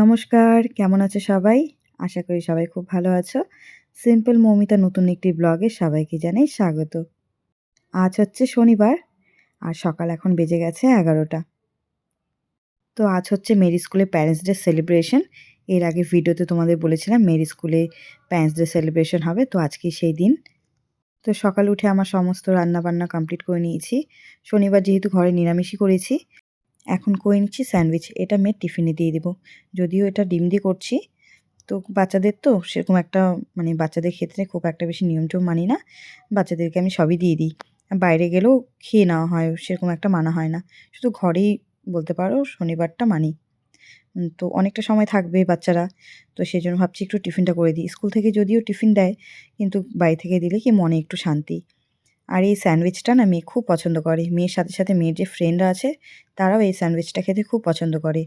নমস্কার, কেমন আছো সবাই? আশা করি সবাই খুব ভালো আছো। সিম্পল মৌমিতা নতুন একটি ব্লগে সবাইকে জানাই স্বাগত। আজ হচ্ছে শনিবার আর সকাল এখন বেজে গেছে এগারোটা। তো আজ হচ্ছে মেরি স্কুলে প্যারেন্টস ডে সেলিব্রেশন। এর আগে ভিডিওতে তোমাদের বলেছিলাম মেরি স্কুলে প্যারেন্টস ডে সেলিব্রেশন হবে, তো আজকে সেই দিন। তো সকাল উঠে আমার সমস্ত রান্না বান্না কমপ্লিট করে নিয়েছি। শনিবার যেহেতু ঘরে নিরামিষই করেছি এখন করে নিচ্ছি? স্যান্ডউইচ। এটা মেয়ের টিফিনে দিয়ে দেবো। যদিও এটা ডিম দিয়ে করছি। তো বাচ্চাদের তো সেরকম একটা মানে বাচ্চাদের ক্ষেত্রে খুব একটা বেশি নিয়মটিও মানি না। বাচ্চাদেরকে আমি সবই দিয়ে দিই। বাইরে গেলেও খেয়ে নেওয়া হয়, সেরকম একটা মানা হয় না। শুধু ঘরেই বলতে পারো শনিবারটা মানি। তো অনেকটা সময় থাকবে বাচ্চারা। তো সেই জন্য ভাবছি একটু টিফিনটা করে দিই। স্কুল থেকে যদিও টিফিন দেয়, কিন্তু বাড়ি থেকে দিলে কি মনে একটু শান্তি। আর এই স্যান্ডউইচটা না মেয়ে খুব পছন্দ করে। মেয়ের সাথে সাথে মেয়ের যে ফ্রেন্ডরা আছে, তারাও এই স্যান্ডউইচটা খেতে খুব পছন্দ করে।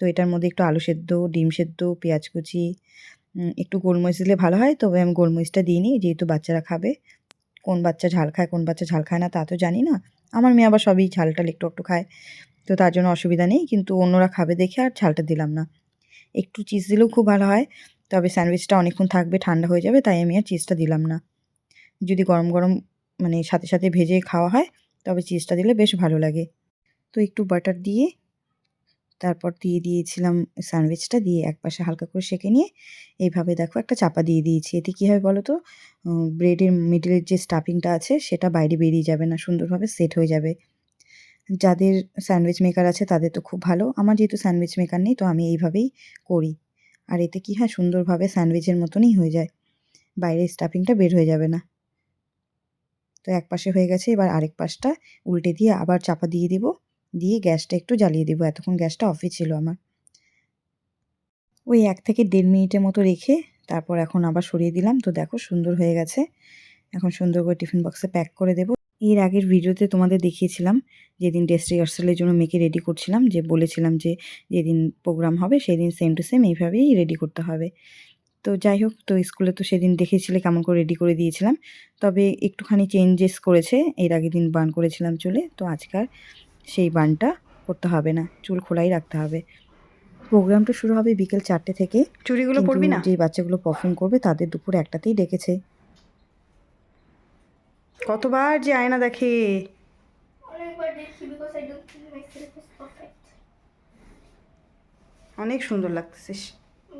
তো এটার মধ্যে একটু আলু সেদ্ধ, ডিম সেদ্ধ, পেঁয়াজ কুচি একটু গোলমরিচ দিলে ভালো হয়। তবে আমি গোলমরিচটা দিই দিইনি, যেহেতু বাচ্চারা খাবে। কোন বাচ্চা ঝাল খায়, কোন বাচ্চা ঝাল খায় না, তা তো জানি না। আমার মেয়ে আবার সবই ঝালটাল একটু একটু খায়। তো তার জন্য অসুবিধা নেই, কিন্তু অন্যরা খাবে দেখে আর ঝালটা দিলাম না। একটু চিজ দিলেও খুব ভালো হয়, তবে স্যান্ডউইচটা অনেকক্ষণ থাকবে, ঠান্ডা হয়ে যাবে, তাই আমি আর চিজটা দিলাম না। যদি গরম গরম মানে সাথে সাথে ভেজে খাওয়া হয়, তবে চিজটা দিলে বেশ ভালো লাগে। তো একটু বাটার দিয়ে, তারপর দিয়ে দিয়েছিলাম স্যান্ডউইচটা দিয়ে এক পাশে হালকা করে সেঁকে নিয়ে, এইভাবে দেখো একটা চাপা দিয়ে দিয়েছি। এতে কী হয় বলো তো ব্রেডের মিডিলের যে স্টাফিংটা আছে, সেটা বাইরে বেরিয়ে যাবে না, সুন্দরভাবে সেট হয়ে যাবে। যাদের স্যান্ডউইচ মেকার আছে, তাদের তো খুব ভালো। আমার যেহেতু স্যান্ডউইচ মেকার নেই, তো আমি এইভাবেই করি। আর এতে কী হয়, সুন্দরভাবে স্যান্ডউইচের মতনই হয়ে যায়। বাইরের স্টাফিংটা বের হয়ে যাবে না। তো এক পাশে হয়ে গেছে, এবার আরেক পাশটা উল্টে দিয়ে আবার চাপা দিয়ে দিব। দিয়ে গ্যাসটা একটু জ্বালিয়ে দিব, এতক্ষণ গ্যাসটা অফই ছিল আমার। ওই এক থেকে দেড় মিনিটের মতো রেখে তারপর এখন আবার সরিয়ে দিলাম। তো দেখো সুন্দর হয়ে গেছে। এখন সুন্দর করে টিফিন বক্সে প্যাক করে দেব। এর আগের ভিডিওতে তোমাদের দেখিয়েছিলাম, যেদিন ড্রেস রিহার্সালের জন্য মেয়েকে রেডি করছিলাম, যে বলেছিলাম যে যেদিন প্রোগ্রাম হবে সেদিন সেম টু সেম এইভাবেই রেডি করতে হবে। তো যাই হোক তো স্কুলে তো সেদিন দেখেছিলে কেমন করে রেডি করে দিয়েছিলাম। তবে একটুখানি চেঞ্জেস করেছে এর আগের দিন বান করেছিলাম চুলে তো আজকাল সেই বানটা করতে হবে না চুল খোলাই রাখতে হবে। প্রোগ্রামটা শুরু হবে বিকেল চারটে থেকে চুরিগুলো পরবি না? যে বাচ্চাগুলো পারফর্ম করবে তাদের দুপুর একটাতেই ডেকেছে। কতবার যে আয়না দেখে. অনেক সুন্দর লাগতেছিস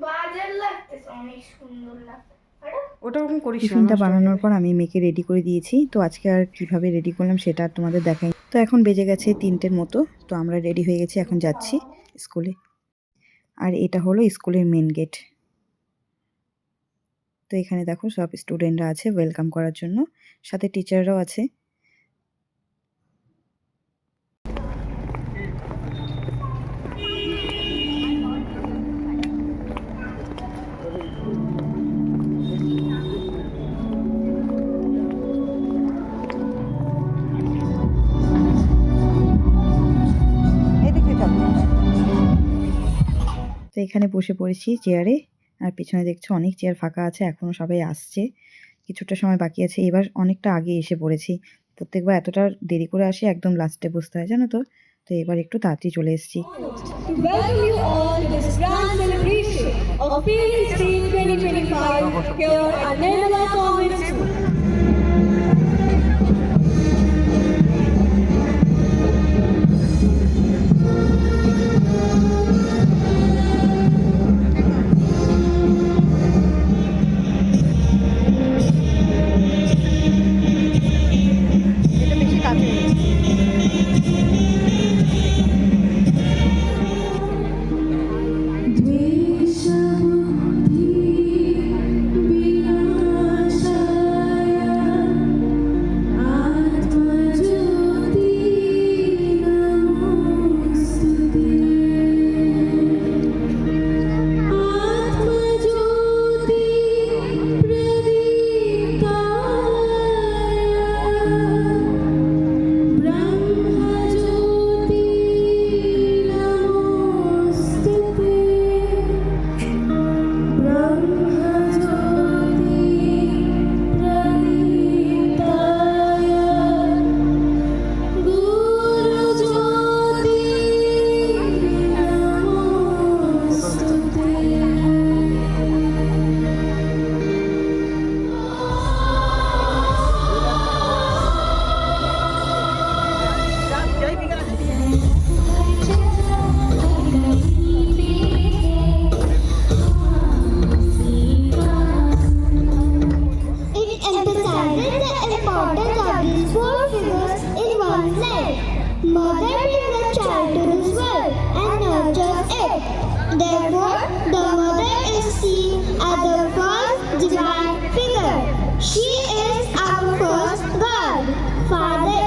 বাজার লাগতেছে অনেক সুন্দর লাগছে। ওটা ওরকম করিস টিফিনটা বানানোর পর আমি মেয়েকে রেডি করে দিয়েছি তো আজকে আর কীভাবে রেডি করলাম সেটা আর তোমাদের দেখাই তো এখন বেজে গেছে তিনটের মতো তো আমরা রেডি হয়ে গেছি এখন যাচ্ছি স্কুলে। আর এটা হলো স্কুলের মেন গেট তো এখানে দেখো সব স্টুডেন্টরা আছে ওয়েলকাম করার জন্য। সাথে টিচাররাও আছে। এখানে বসে পড়েছি চেয়ারে আর পিছনে দেখছ অনেক চেয়ার ফাঁকা আছে এখনও সবাই আসছে। কিছুটা সময় বাকি আছে, এবার অনেকটা আগে এসে পড়েছি। প্রত্যেকবার এতটা দেরি করে আসি, একদম লাস্টে বসতে হয়, জানো তো? তো এবার একটু তাড়াতাড়ি চলে এসেছি। Of Parents Day 2025 here at Nirmala Convent School.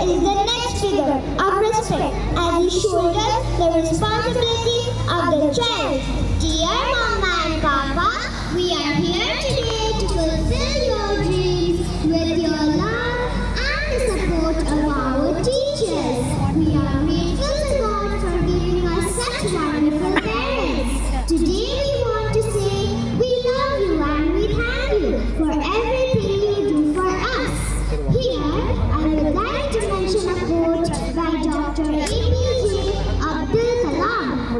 is the next figure of respect as he shoulders the responsibility of the child. Dear Mama and Papa, we are here today to fulfill your dreams with your love and the support of our teachers. We are grateful to God for giving us such wonderful parents. Today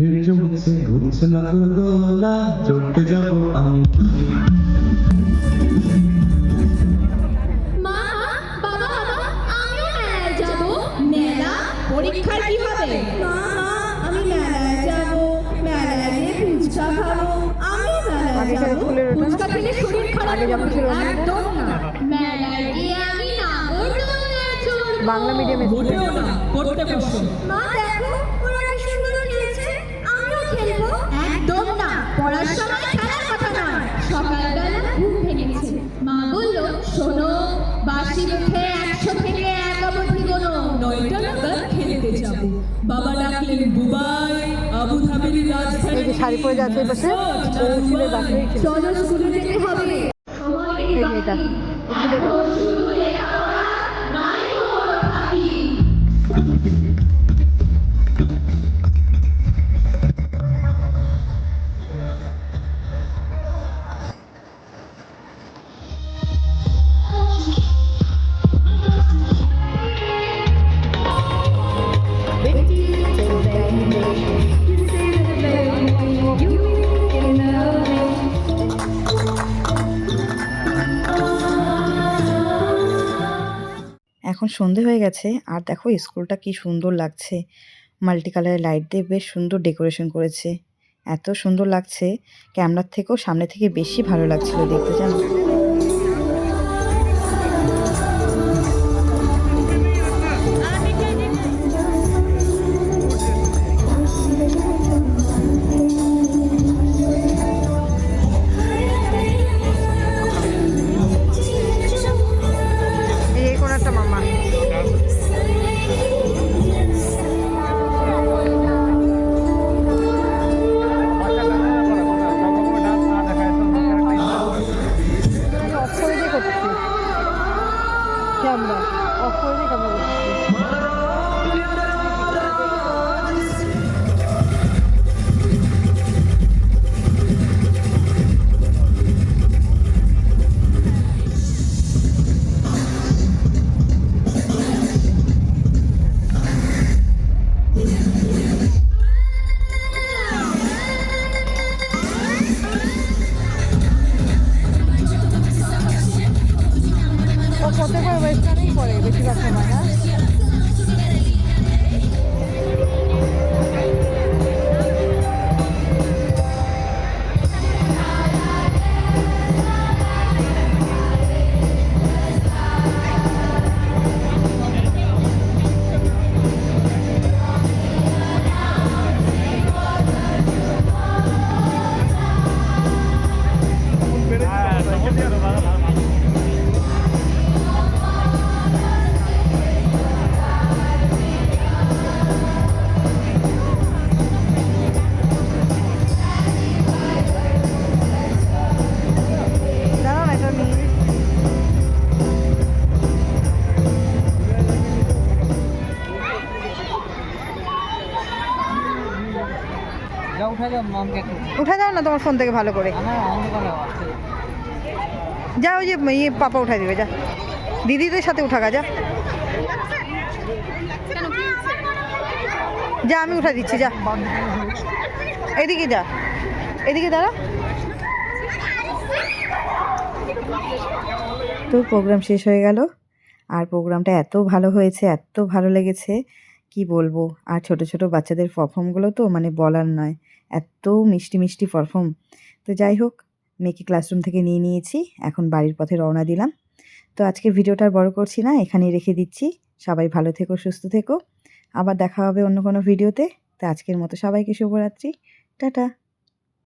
ভিড় জমছে ঘুরছে না গোলা চড়তে যাব আমি মা বাবা বাবা আমিও মেলায় যাব। মেলা পরীক্ষার কি হবে? মা আমি মেলায় যাব। মেলায় গিয়ে ফুচকা খাব। আমি মেলায় যাব। সেটা ফুলের ওটা না? ফুচকা খেলে শরীর খারাপ? একদম। বাংলা মিডিয়ামে পড়তে বসো। মা দেখো ওরা কি সুন্দর খেলছে আমিও খেলব। একদম না পড়ার সময় খেলার কথা নয়। সকালবেলা ঘুম ভেঙেছে। মা বলল শোনো বাসি মুখে একশো থেকে এক অবধি গোনো। নয়টা নাগাদ খেলতে যাব। বাবা ডাকলেন বুবাই আবু ধাবির রাজধানী এই শাড়ি পরে যাচ্ছে বসে চলো স্কুলে যেতে হবে। এই যে এটা। সন্ধে হয়ে গেছে। আর দেখো, স্কুলটা কি সুন্দর লাগছে। মাল্টি কালারের লাইট দিয়ে বেশ সুন্দর ডেকোরেশন করেছে। এত সুন্দর লাগছে, ক্যামেরার থেকেও সামনে থেকে বেশি ভালো লাগছিল দেখতে, জানো? উঠা যাও না তোমার ফোন থেকে ভালো করে। যা ওই যে ইয়ে পাপা উঠাই দিবে যা। দিদিদের সাথে উঠা যা। যা আমি উঠা দিচ্ছি যা। এদিকে যা। এদিকে দাঁড়া তো প্রোগ্রাম শেষ হয়ে গেল। আর প্রোগ্রামটা এত ভালো হয়েছে এত ভালো লেগেছে। কি বলব? আর ছোট ছোট বাচ্চাদের পারফর্মগুলো তো মানে বলার নয়। এত মিষ্টি মিষ্টি পারফর্ম তো যাই হোক, মেয়েকে ক্লাসরুম থেকে নিয়ে নিয়েছি। এখন বাড়ির পথে রওনা দিলাম। তো আজকে ভিডিওটা বড় করছি না, এখানেই রেখে দিচ্ছি। সবাই ভালো থেকো, সুস্থ থেকো। আবার দেখা হবে অন্য কোনো ভিডিওতে। তো আজকের মতো সবাইকে শুভরাত্রি। টাটা।